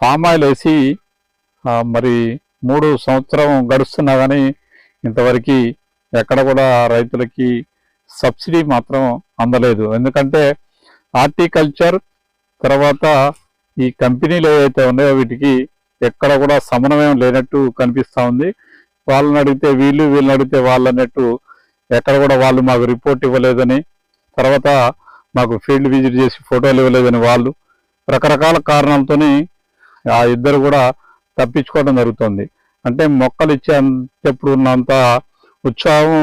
Palm oil వేసి మరి మూడు సంవత్సరం గడుస్తున్నా కానీ ఇంతవరకు ఎక్కడ కూడా రైతులకి సబ్సిడీ మాత్రం అందలేదు. ఎందుకంటే హార్టికల్చర్ తర్వాత ఈ కంపెనీలు ఏవైతే ఉన్నాయో వీటికి ఎక్కడ కూడా సమన్వయం లేనట్టు కనిపిస్తూ ఉంది. వాళ్ళని అడిగితే వీళ్ళు వీళ్ళని అడిగితే వాళ్ళు అన్నట్టు ఎక్కడ కూడా వాళ్ళు మాకు రిపోర్ట్ ఇవ్వలేదని తర్వాత మాకు ఫీల్డ్ విజిట్ చేసి ఫోటోలు ఇవ్వలేదని వాళ్ళు రకరకాల కారణాలతోనే ఆ ఇద్దరు కూడా తప్పించుకోవడం జరుగుతుంది. అంటే మొక్కలు ఇచ్చేటప్పుడు ఉన్నంత ఉత్సాహం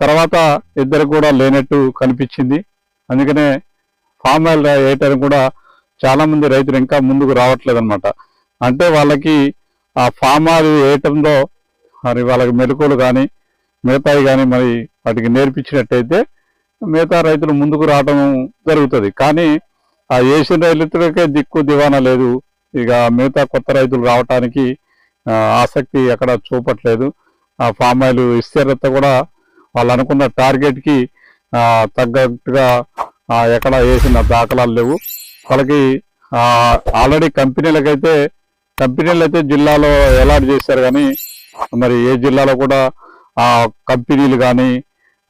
తర్వాత ఇద్దరు కూడా లేనట్టు కనిపించింది. అందుకనే ఫామ్ ఆయిల్ వేయటానికి కూడా చాలామంది రైతులు ఇంకా ముందుకు రావట్లేదు అనమాట అంటే వాళ్ళకి ఆ ఫామ్ ఆయిల్ వేయటంలో మరి వాళ్ళకి మెలకువలు కానీ మిగతాయి కానీ మరి వాటికి నేర్పించినట్టయితే మిగతా రైతులు ముందుకు రావడం జరుగుతుంది. కానీ ఆ వేసిన రైతులకే దిక్కు దివానా లేదు. ఇక మిగతా కొత్త రైతులు రావటానికి ఆసక్తి ఎక్కడ చూపట్లేదు. ఆ ఫామ్ ఆయిల్ విస్తీర్ణత కూడా వాళ్ళు అనుకున్న టార్గెట్కి తగ్గట్టుగా ఎక్కడ వేసిన దాఖలాలు లేవు. వాళ్ళకి ఆల్రెడీ కంపెనీలకైతే కంపెనీలు అయితే జిల్లాలో అలాట్ చేశారు కానీ మరి ఏ జిల్లాలో కూడా ఆ కంపెనీలు కానీ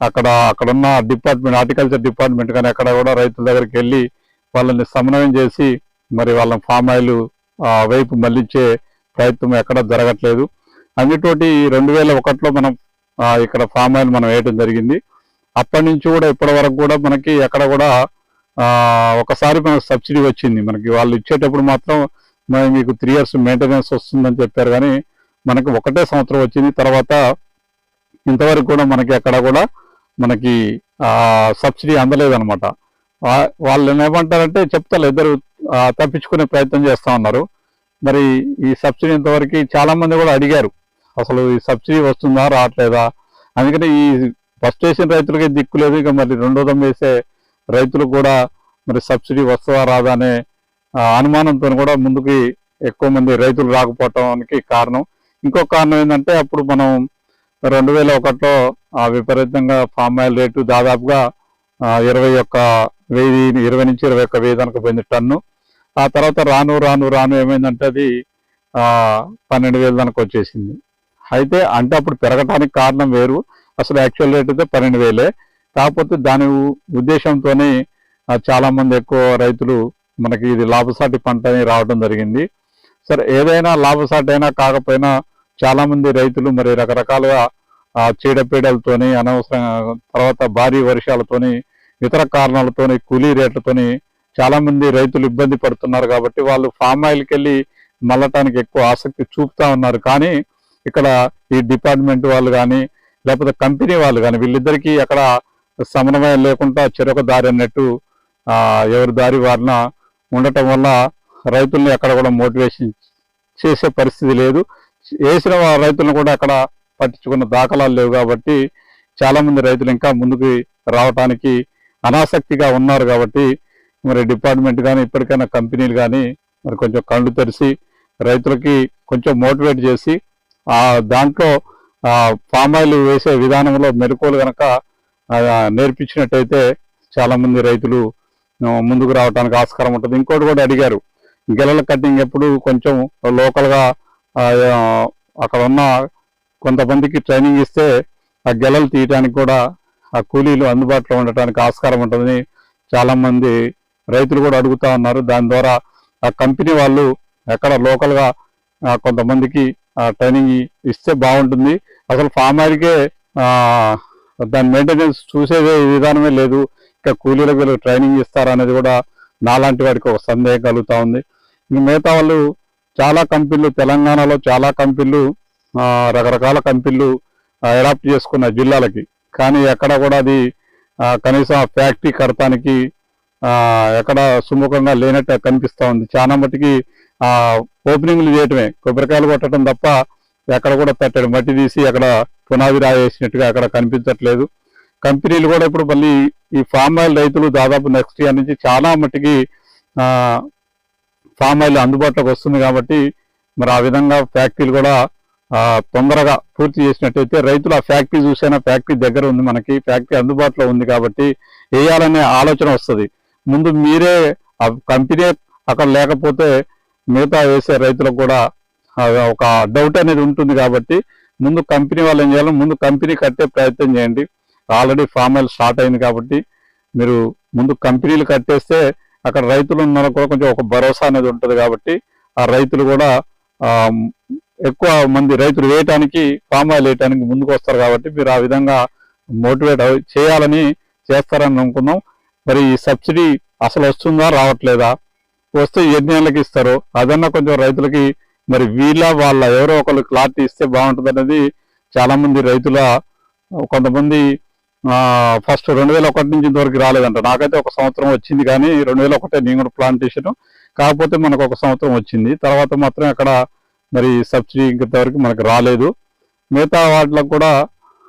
అక్కడ అక్కడ ఉన్న డిపార్ట్మెంట్ హార్టికల్చర్ డిపార్ట్మెంట్ కానీ అక్కడ కూడా రైతుల దగ్గరికి వెళ్ళి వాళ్ళని సమన్వయం చేసి మరి వాళ్ళ ఫామ్ ఆయిల్ వైపు మళ్ళించే ప్రయత్నం ఎక్కడ జరగట్లేదు. అన్నితోటి రెండు వేల ఒకటిలో మనం ఇక్కడ ఫామ్ ఆయిల్ మనం వేయటం జరిగింది. అప్పటి నుంచి కూడా ఇప్పటి వరకు కూడా మనకి ఎక్కడ కూడా ఒకసారి మనకు సబ్సిడీ వచ్చింది. మనకి వాళ్ళు ఇచ్చేటప్పుడు మాత్రం మీకు త్రీ ఇయర్స్ మెయింటెనెన్స్ వస్తుందని చెప్పారు కానీ మనకి ఒకటే సంవత్సరం వచ్చింది. తర్వాత ఇంతవరకు కూడా మనకి ఎక్కడ కూడా మనకి సబ్సిడీ అందలేదు అనమాట వాళ్ళు ఏమంటారంటే చెప్తారు ఇద్దరు తప్పించుకునే ప్రయత్నం చేస్తూ ఉన్నారు. మరి ఈ సబ్సిడీ ఇంతవరకు చాలామంది కూడా అడిగారు. అసలు ఈ సబ్సిడీ వస్తుందా రావట్లేదా? అందుకని ఈ ఫస్ట్ వేసిన రైతులకే దిక్కు లేదు. ఇక మరి రెండో రెండోదం వేసే రైతులు కూడా మరి సబ్సిడీ వస్తుందా రాదా అనే అనుమానంతో కూడా ముందుకి ఎక్కువ మంది రైతులు రాకపోవటానికి కారణం. ఇంకొక కారణం ఏంటంటే అప్పుడు మనం రెండు వేల ఒకటిలో ఆ విపరీతంగా ఫామ్ ఆయిల్ రేటు దాదాపుగా ఇరవై ఒక్క వెయ్యి ఇరవై నుంచి ఇరవై ఒక్క వెయ్యి దానికి పోయింది టన్ను. ఆ తర్వాత రాను రాను రాను ఏమైందంటే అది పన్నెండు వేలు దానికి వచ్చేసింది. అయితే అంటే అప్పుడు పెరగటానికి కారణం వేరు. అసలు యాక్చువల్ రేట్ అయితే పన్నెండు వేలే. కాకపోతే దాని ఉద్దేశంతోనే చాలామంది ఎక్కువ రైతులు మనకి ఇది లాభసాటి పంట అని రావడం జరిగింది. సరే ఏదైనా లాభసాటి అయినా కాకపోయినా చాలామంది రైతులు మరి రకరకాలుగా చీడపీడలతోని అనవసరంగా తర్వాత భారీ వర్షాలతోని ఇతర కారణాలతోని కూలీ రేట్లతోని చాలామంది రైతులు ఇబ్బంది పడుతున్నారు కాబట్టి వాళ్ళు ఫామ్ ఆయిల్కి వెళ్ళి మళ్ళటానికి ఎక్కువ ఆసక్తి చూపుతా ఉన్నారు. కానీ ఇక్కడ ఈ డిపార్ట్మెంట్ వాళ్ళు కానీ లేకపోతే కంపెనీ వాళ్ళు కానీ వీళ్ళిద్దరికీ అక్కడ సమన్వయం లేకుండా చెరొక దారి అన్నట్టు ఎవరి దారి వారిన ఉండటం వల్ల రైతుల్ని అక్కడ కూడా మోటివేషన్ చేసే పరిస్థితి లేదు. వేసిన రైతులను కూడా అక్కడ పట్టించుకున్న దాఖలాలు లేవు కాబట్టి చాలామంది రైతులు ఇంకా ముందుకు రావటానికి అనాసక్తిగా ఉన్నారు కాబట్టి మరి డిపార్ట్మెంట్ కానీ ఇప్పటికైనా కంపెనీలు కానీ మరి కొంచెం కళ్ళు తెరిచి రైతులకి కొంచెం మోటివేట్ చేసి ఆ దాంట్లో ఫామ్ ఆయిల్ వేసే విధానంలో మెరుకోలు కనుక నేర్పించినట్టయితే చాలా మంది రైతులు ముందుకు రావడానికి ఆస్కారం ఉంటుంది. ఇంకోటి కూడా అడిగారు. గెలల కటింగ్ ఎప్పుడు కొంచెం లోకల్గా అక్కడ ఉన్న కొంతమందికి ట్రైనింగ్ ఇస్తే ఆ గెలలు తీయడానికి కూడా ఆ కూలీలు అందుబాటులో ఉండటానికి ఆస్కారం ఉంటుందని చాలామంది రైతులు కూడా అడుగుతా ఉన్నారు. దాని ద్వారా ఆ కంపెనీ వాళ్ళు ఎక్కడ లోకల్గా కొంతమందికి ఆ, ట్రైనింగ్ ఇస్తే బాగుంటుంది. అసలు ఫార్మర్కే దాని మెయింటెనెన్స్ చూసేదే విధానమే లేదు. ఇంకా కూలీలకు వీళ్ళు ట్రైనింగ్ ఇస్తారనేది కూడా నాలాంటి వాడికి ఒక సందేహం కలుగుతూ ఉంది. ఇంక మిగతా వాళ్ళు చాలా కంపెనీలు తెలంగాణలో చాలా కంపెనీలు రకరకాల కంపెనీలు అడాప్ట్ చేసుకున్న జిల్లాలకి కానీ ఎక్కడ కూడా అది కనీసం ఫ్యాక్టరీ కడతానికి ఎక్కడ సుముఖంగా లేనట్టు కనిపిస్తూ ఉంది. చాలా మట్టుకి ఓపెనింగ్లు చేయటమే కొబ్బరికాయలు కొట్టడం తప్ప ఎక్కడ కూడా పెట్టడం మట్టి తీసి అక్కడ పునాది రాయేసినట్టుగా అక్కడ కనిపించట్లేదు. కంపెనీలు కూడా ఇప్పుడు మళ్ళీ ఈ ఫామ్ ఆయిల్ రైతులు దాదాపు నెక్స్ట్ ఇయర్ నుంచి చాలా మట్టుకి ఫామ్ ఆయిల్ అందుబాటులోకి వస్తుంది కాబట్టి మరి ఆ విధంగా ఫ్యాక్టరీలు కూడా తొందరగా పూర్తి చేసినట్టయితే రైతులు ఆ ఫ్యాక్టరీ చూసైనా ఫ్యాక్టరీ దగ్గర ఉంది మనకి ఫ్యాక్టరీ అందుబాటులో ఉంది కాబట్టి వేయాలనే ఆలోచన వస్తుంది. ముందు మీరే ఆ కంపెనీ అక్కడ లేకపోతే మిగతా వేసే రైతులకు కూడా ఒక డౌట్ అనేది ఉంటుంది కాబట్టి ముందు కంపెనీ వాళ్ళు ఏం చేయాలి ముందు కంపెనీ కట్టే ప్రయత్నం చేయండి. ఆల్రెడీ ఫామ్ ఆయిల్ స్టార్ట్ అయింది కాబట్టి మీరు ముందు కంపెనీలు కట్టేస్తే అక్కడ రైతులు ఉన్న కూడా కొంచెం ఒక భరోసా అనేది ఉంటుంది కాబట్టి ఆ రైతులు కూడా ఎక్కువ మంది రైతులు వేయటానికి ఫామ్ ఆయిల్ వేయటానికి ముందుకు వస్తారు కాబట్టి మీరు ఆ విధంగా మోటివేట్ చేయాలని చేస్తారని అనుకున్నాం. మరి ఈ సబ్సిడీ అసలు వస్తుందా రావట్లేదా? వస్తే ఎన్ని నెలలకి ఇస్తారు? అదన్నా కొంచెం రైతులకి మరి వీళ్ళ వాళ్ళ ఎవరో ఒకరు క్లారిటీ ఇస్తే బాగుంటుంది అనేది చాలా మంది రైతుల కొంతమంది ఫస్ట్ రెండు వేల ఒకటి నుంచి ఇంతవరకు రాలేదంట. నాకైతే ఒక సంవత్సరం వచ్చింది కానీ రెండు వేల ఒకటే నేను కూడా ప్లాంటేషన్. కాకపోతే మనకు ఒక సంవత్సరం వచ్చింది. తర్వాత మాత్రం అక్కడ మరి సబ్సిడీ ఇంతవరకు మనకు రాలేదు. మిగతా వాటిలో కూడా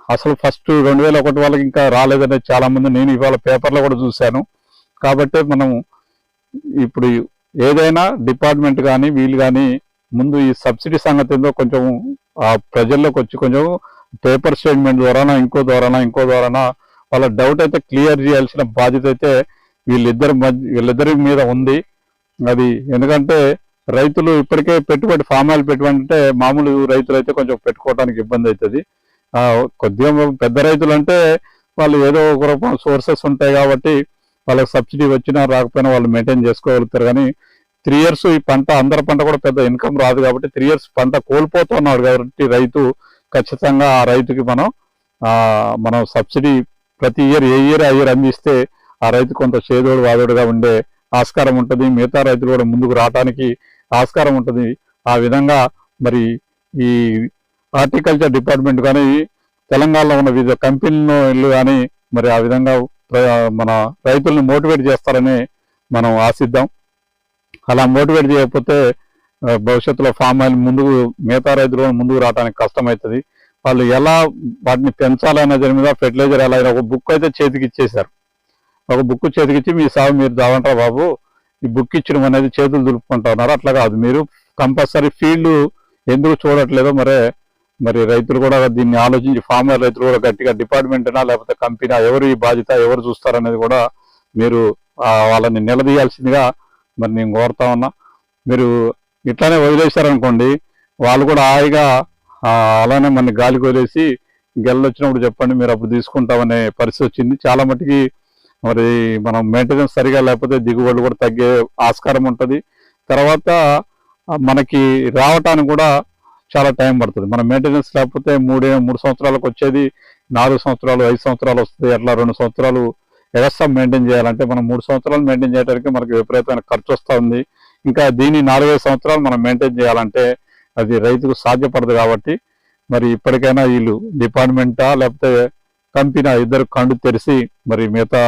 అసలు ఫస్ట్ రెండు వేల ఒకటి వాళ్ళకి ఇంకా రాలేదనేది చాలా మంది నేను ఇవాళ పేపర్లో కూడా చూశాను. కాబట్టి మనం ఇప్పుడు ఏదైనా డిపార్ట్మెంట్ కానీ వీళ్ళు కానీ ముందు ఈ సబ్సిడీ సంగతి ఏందో కొంచెం ఆ ప్రజల్లోకి వచ్చి కొంచెం పేపర్ స్టేట్మెంట్ ద్వారానా ఇంకో ద్వారానా ఇంకో ద్వారానా వాళ్ళ డౌట్ అయితే క్లియర్ చేయాల్సిన బాధ్యత అయితే వీళ్ళిద్దరి మధ్య వీళ్ళిద్దరి మీద ఉంది. అది ఎందుకంటే రైతులు ఇప్పటికే పెట్టుబడి ఫామ్ ఆయిల్ పెట్టుబడి అంటే మామూలు రైతులు అయితే కొంచెం పెట్టుకోవడానికి ఇబ్బంది అవుతుంది కొద్దిగా పెద్ద రైతులు అంటే వాళ్ళు ఏదో ఒక రూపం సోర్సెస్ ఉంటాయి కాబట్టి వాళ్ళకి సబ్సిడీ వచ్చినా రాకపోయినా వాళ్ళు మెయింటైన్ చేసుకోగలుగుతారు. కానీ త్రీ ఇయర్స్ ఈ పంట అందరి పంట కూడా పెద్ద ఇన్కమ్ రాదు కాబట్టి త్రీ ఇయర్స్ పంట కోల్పోతున్నాడు కాబట్టి రైతు ఖచ్చితంగా ఆ రైతుకి మనం మనం సబ్సిడీ ప్రతి ఇయర్ ఏ ఇయర్ ఆ ఇయర్ అందిస్తే ఆ రైతు కొంత చేదోడు వాదోడుగా ఉండే ఆస్కారం ఉంటుంది. మిగతా రైతులు కూడా ముందుకు రావడానికి ఆస్కారం ఉంటుంది. ఆ విధంగా మరి ఈ హార్టికల్చర్ డిపార్ట్మెంట్ కానీ తెలంగాణలో ఉన్న వివిధ కంపెనీలు కానీ మరి ఆ విధంగా ప్ర- మన రైతుల్ని మోటివేట్ చేస్తారని మనం ఆశిద్దాం. అలా మోటివేట్ చేయకపోతే భవిష్యత్తులో ఫామ్ ఆయిల్ ముందుకు మిగతా రైతులు ముందుకు రావడానికి కష్టమవుతుంది వాళ్ళు ఎలా వాటిని పెంచాలనే దాని మీద ఫెర్టిలైజర్ ఎలా ఒక బుక్ అయితే చేతికి ఇచ్చేశారు. ఒక బుక్ చేతికిచ్చి మీ సాగు మీరు దావంటారా బాబు ఈ బుక్ ఇచ్చడం అనేది చేతులు దులుపుకుంటున్నారు అట్లా కాదు. మీరు కంపల్సరీ ఫీల్డ్ ఎందుకు చూడట్లేదో మరే మరి రైతులు కూడా దీన్ని ఆలోచించి ఫార్మర్ రైతులు కూడా గట్టిగా డిపార్ట్మెంట్నా లేకపోతే కంపెనీ ఎవరు ఈ బాధ్యత ఎవరు చూస్తారనేది కూడా మీరు వాళ్ళని నిలదీయాల్సిందిగా మరి నేను కోరుతా ఉన్నా. మీరు ఇట్లానే వదిలేశారనుకోండి వాళ్ళు కూడా హాయిగా అలానే మన గాలికి వదిలేసి గెల్లొచ్చినప్పుడు చెప్పండి మీరు అప్పుడు తీసుకుంటామనే పరిస్థితి వచ్చింది. చాలా మటుకి మరి మనం మెయింటెనెన్స్ సరిగా లేకపోతే దిగుబడులు కూడా తగ్గే ఆస్కారం ఉంటుంది. తర్వాత మనకి రావటానికి కూడా చాలా టైం పడుతుంది. మన మెయింటెనెన్స్ లేకపోతే మూడే మూడు సంవత్సరాలకు వచ్చేది నాలుగు సంవత్సరాలు ఐదు సంవత్సరాలు వస్తుంది. అట్లా రెండు సంవత్సరాలు వ్యవస్థ మెయింటైన్ చేయాలంటే మనం మూడు సంవత్సరాలు మెయింటైన్ చేయడానికి మనకి విపరీతమైన ఖర్చు వస్తుంది ఇంకా దీన్ని నాలుగైదు సంవత్సరాలు మనం మెయింటైన్ చేయాలంటే అది రైతుకు సాధ్యపడదు కాబట్టి మరి ఇప్పటికైనా వీళ్ళు డిపార్ట్మెంటా లేకపోతే కంపెనీ ఇద్దరు కండు తెరిచి మరి మిగతా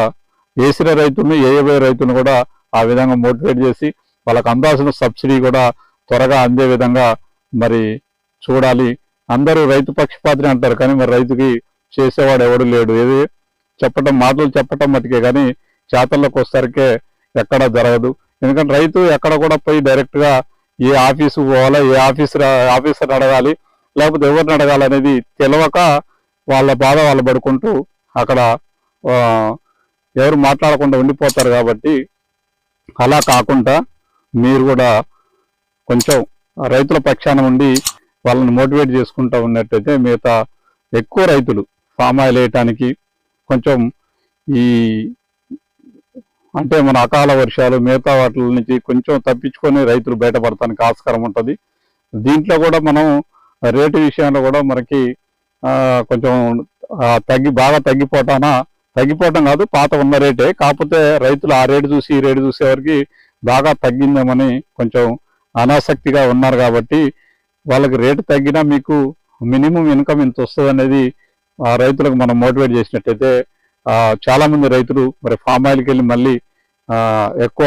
వేసిన రైతులను ఏయబోయే రైతులను కూడా ఆ విధంగా మోటివేట్ చేసి వాళ్ళకు అందాల్సిన సబ్సిడీ కూడా త్వరగా అందే విధంగా మరి చూడాలి. అందరూ రైతు పక్షపాతిని అంటారు కానీ మరి రైతుకి చేసేవాడు ఎవడు లేడు. ఏది చెప్పటం మాటలు చెప్పటం మటుకే కానీ చేతల్లోకి వస్తారికే ఎక్కడా జరగదు. ఎందుకంటే రైతు ఎక్కడ కూడా పోయి డైరెక్ట్గా ఏ ఆఫీసు పోవాలా ఏ ఆఫీసర్ ఆఫీసర్ అడగాలి లేకపోతే ఎవరిని అడగాలి అనేది తెలియక వాళ్ళ బాధ వాళ్ళు పడుకుంటూ అక్కడ ఎవరు మాట్లాడకుండా ఉండిపోతారు కాబట్టి అలా కాకుండా మీరు కూడా కొంచెం రైతుల పక్షాన ఉండి వాళ్ళని మోటివేట్ చేసుకుంటూ ఉన్నట్టయితే మిగతా ఎక్కువ రైతులు ఫామ్ ఆయిల్ వేయటానికి కొంచెం ఈ అంటే మన అకాల వర్షాలు మిగతా వాటి నుంచి కొంచెం తప్పించుకొని రైతులు బయటపడటానికి ఆస్కారం ఉంటుంది. దీంట్లో కూడా మనం రేటు విషయంలో కూడా మనకి కొంచెం తగ్గి బాగా తగ్గిపోతానా తగ్గిపోవటం కాదు పాత ఉన్న రేటే కాకపోతే రైతులు ఆ రేటు చూసి ఈ రేటు చూసేవారికి బాగా తగ్గిందేమని కొంచెం అనాసక్తిగా ఉన్నారు కాబట్టి వాళ్ళకి రేటు తగ్గినా మీకు మినిమం ఇన్కమ్ ఇంత వస్తుంది అనేది ఆ రైతులకు మనం మోటివేట్ చేసినట్టయితే చాలామంది రైతులు మరి ఫామ్ ఆయిల్కి వెళ్ళి మళ్ళీ ఎక్కువ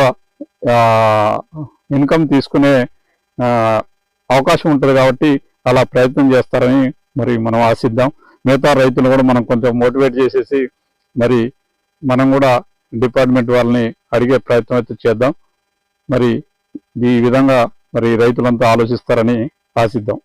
ఇన్కమ్ తీసుకునే అవకాశం ఉంటుంది కాబట్టి అలా ప్రయత్నం చేస్తారని మరి మనం ఆశిద్దాం. మిగతా రైతులు కూడా మనం కొంచెం మోటివేట్ చేసేసి మరి మనం కూడా డిపార్ట్మెంట్ వాళ్ళని అడిగే ప్రయత్నం అయితే చేద్దాం. మరి ఈ విధంగా మరి రైతులంతా ఆలోచిస్తారని ఆశిద్దాం.